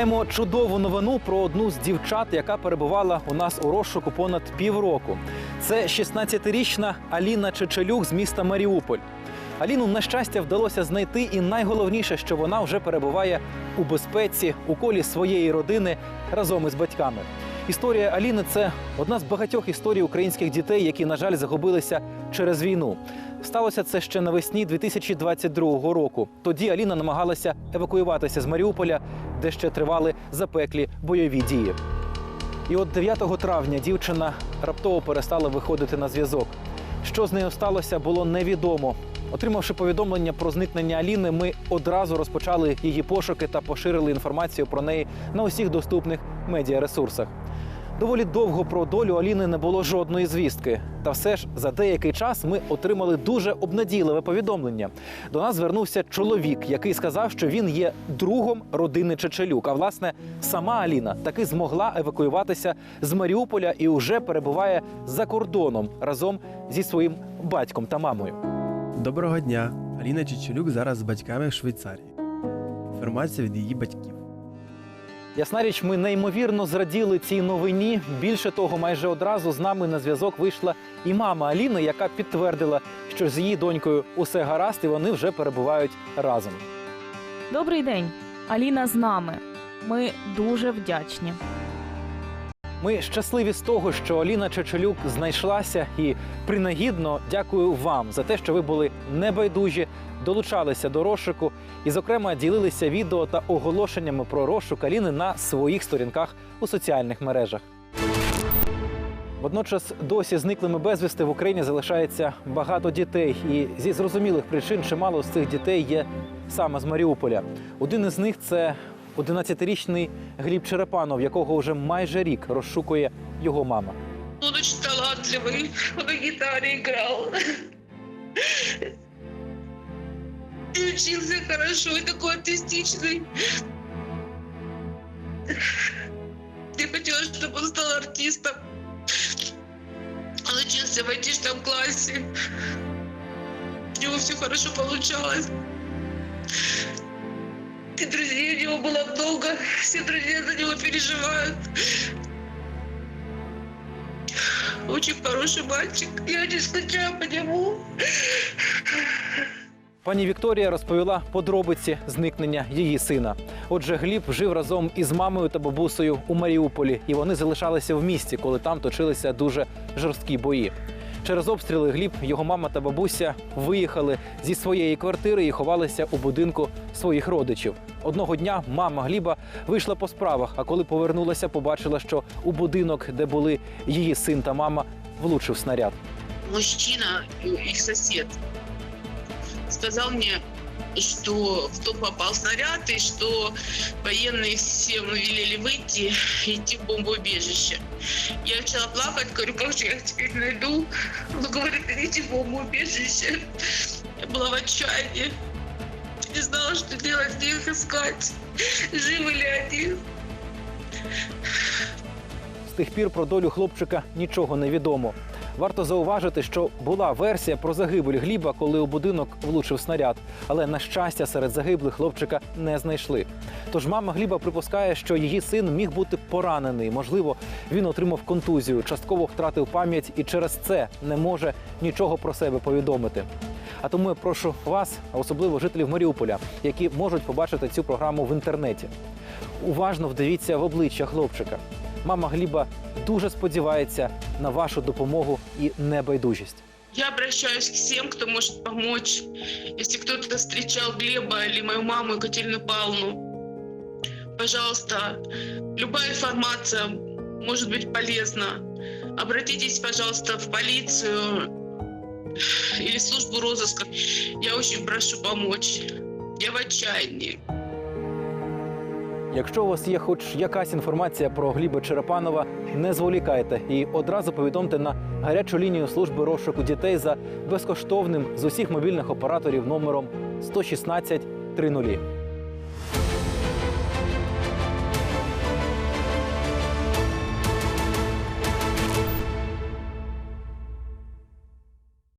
Маємо чудову новину про одну з дівчат, яка перебувала у нас у розшуку понад півроку. Це 16-річна Аліна Чечелюк з міста Маріуполь. Аліну, на щастя, вдалося знайти, і найголовніше, що вона вже перебуває у безпеці у колі своєї родини разом із батьками. Історія Аліни це одна з багатьох історій українських дітей, які, на жаль, загубилися через війну. Сталося це ще навесні 2022 року. Тоді Аліна намагалася евакуюватися з Маріуполя, де ще тривали запеклі бойові дії. І от 9 травня дівчина раптово перестала виходити на зв'язок. Що з нею сталося, було невідомо. Отримавши повідомлення про зникнення Аліни, ми одразу розпочали її пошуки та поширили інформацію про неї на усіх доступних медіаресурсах. Доволі довго про долю Аліни не було жодної звістки. Та все ж за деякий час ми отримали дуже обнадійливе повідомлення. До нас звернувся чоловік, який сказав, що він є другом родини Чечелюк. А власне, сама Аліна таки змогла евакуюватися з Маріуполя і вже перебуває за кордоном разом зі своїм батьком та мамою. Доброго дня! Аліна Чечелюк зараз з батьками в Швейцарії. Інформація від її батьків. Ясна річ, ми неймовірно зраділи цій новині. Більше того, майже одразу з нами на зв'язок вийшла і мама Аліни, яка підтвердила, що з її донькою усе гаразд, і вони вже перебувають разом. Добрий день, Аліна з нами. Ми дуже вдячні. Ми щасливі з того, що Аліна Чечелюк знайшлася, і принагідно дякую вам за те, що ви були небайдужі, долучалися до розшуку і, зокрема, ділилися відео та оголошеннями про розшук Аліни на своїх сторінках у соціальних мережах. Водночас досі зниклими безвісти в Україні залишається багато дітей, і зі зрозумілих причин чимало з цих дітей є саме з Маріуполя. Один із них це 11-річний Гліб Черепанов, якого вже майже рік розшукує його мама. Он очень талантливый, он на гитаре играл. И учился хорошо, и такой артистичный. Я хотела, чтобы он стал артистом. Он учился в айтишном классе. У него все хорошо получалось. И друзей у него было много. Все друзья за него переживают. Очень хороший мальчик. Я очень скучаю по нему. Пані Вікторія розповіла подробиці зникнення її сина. Отже, Гліб жив разом із мамою та бабусею у Маріуполі, і вони залишалися в місті, коли там точилися дуже жорсткі бої. Через обстріли Гліб, його мама та бабуся виїхали зі своєї квартири і ховалися у будинку своїх родичів. Одного дня мама Гліба вийшла по справах, а коли повернулася, побачила, що у будинок, де були її син та мама, влучив снаряд. Мужчина, і сусід сказав. мне, что в дом попал снаряд и что военные всем велели выйти и идти в бомбоубежище. Я начала плакать, говорю, как же я их теперь найду? Он говорит, идите в бомбоубежище. Я была в отчаянии. Не знала, что делать, где их искать. Живы ли они? З тих пір про долю хлопчика нічого не відомо. Варто зауважити, що була версія про загибель Гліба, коли у будинок влучив снаряд. Але на щастя, серед загиблих хлопчика не знайшли. Тож мама Гліба припускає, що її син міг бути поранений. Можливо, він отримав контузію, частково втратив пам'ять і через це не може нічого про себе повідомити. А тому я прошу вас, а особливо жителів Маріуполя, які можуть побачити цю програму в інтернеті. Уважно вдивіться в обличчя хлопчика. Мама Гліба дуже сподівається на вашу допомогу і небайдужість. Я обращаюсь к всем, кто может помочь. Если кто-то встречал Глеба или мою маму Екатерину Павловну, пожалуйста, любая информация может быть полезна. Обратитесь, пожалуйста, в полицию или в службу розыска. Я очень прошу помочь. Я в отчаянии. Якщо у вас є хоч якась інформація про Гліба Черепанова, не зволікайте і одразу повідомте на гарячу лінію служби розшуку дітей за безкоштовним з усіх мобільних операторів номером 116 30.